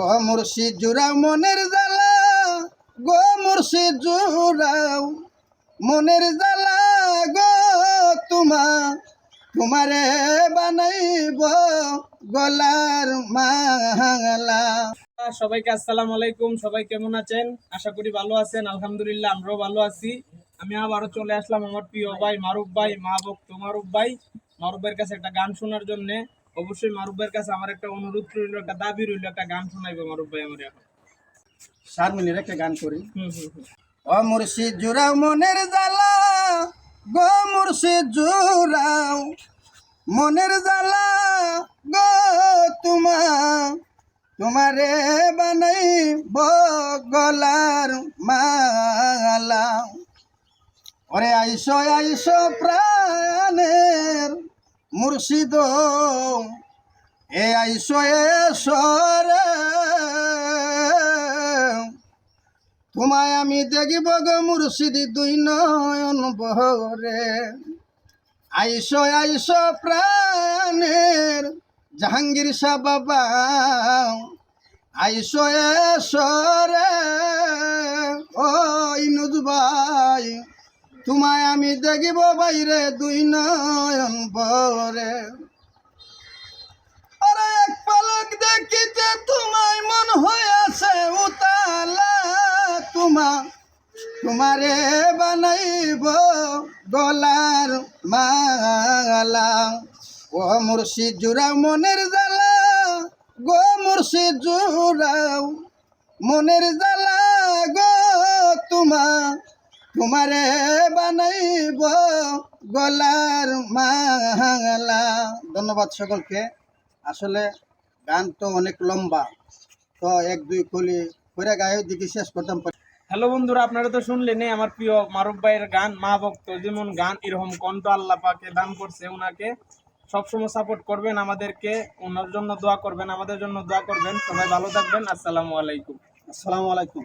ও মুর্শিদ জুড়াও মনের জ্বালা, গো মুর্শিদ জুড়াও মনের জ্বালা, গো তোমা, তোমারে বানাইব গলার মালা। সবাইকে আসসালামু আলাইকুম, সবাই কেমন আছেন? আশা করি ভালো আছেন, আলহামদুলিল্লাহ, আমরাও ভালো আছি। আমি আবারও চলে আসলাম আমার প্রিয় ভাই মারুফ ভাই মা ভক্ত মারুফ ভাই। মারুফ কাছে একটা গান শোনার জন্য অবশ্যই মারুফ ভাইয়ের কাছে আমার একটা অনুরোধ রইল একটা দাবি রইল একটা গান শোনাইবে মারুফ ভাই আমার এখন। সার মিনিট একটা গান করি। ও মুর্শিদ জুড়াও মনের জ্বালা গো মুর্শিদ জুড়াও মনের জ্বালা গো তোমা তোমারে বানাই গলার মালা। ওরে আইসো আইসো প্রাণের মুর্শিদ, এ আইসো এসরে তোমায় আমি দেখিব গো মুর্শিদি, দুই নয়ন বহরে। আইসো আইসো প্রাণের জাহাঙ্গীর শাহ বাবা আইসো এসরে তোমায় আমি দেখিব বাইরে দুই নয়ন বরে আরে এক পলক দেখিতে তোমায় মন হয়েছে উতালা তোমা। তোমারে বানাইব গলার মালা। ও মুর্শিদ জুড়াও মনের জ্বালা, গো মুর্শিদ জুড়াও মনের জ্বালা। তোমারে বানাইব গলার মালা। ধন্যবাদ সকলকে। আসলে গান তো অনেক লম্বা। তো এক দুই কলি করে গায়ে দিকে শেষ করতাম। হ্যালো বন্ধুরা আপনারা তো শুনলেন আমার প্রিয় মারুফ ভাইয়ের গান মা ভক্ত যেমন গান এরকম কণ্ঠ আল্লাহ পাকে দান করছে ওনাকে সবসময় সাপোর্ট করবেন আমাদেরকে ওনার জন্য দোয়া করবেন আমাদের জন্য দোয়া করবেন। সবাই ভালো থাকবেন আসসালামু আলাইকুম। আসসালামু আলাইকুম।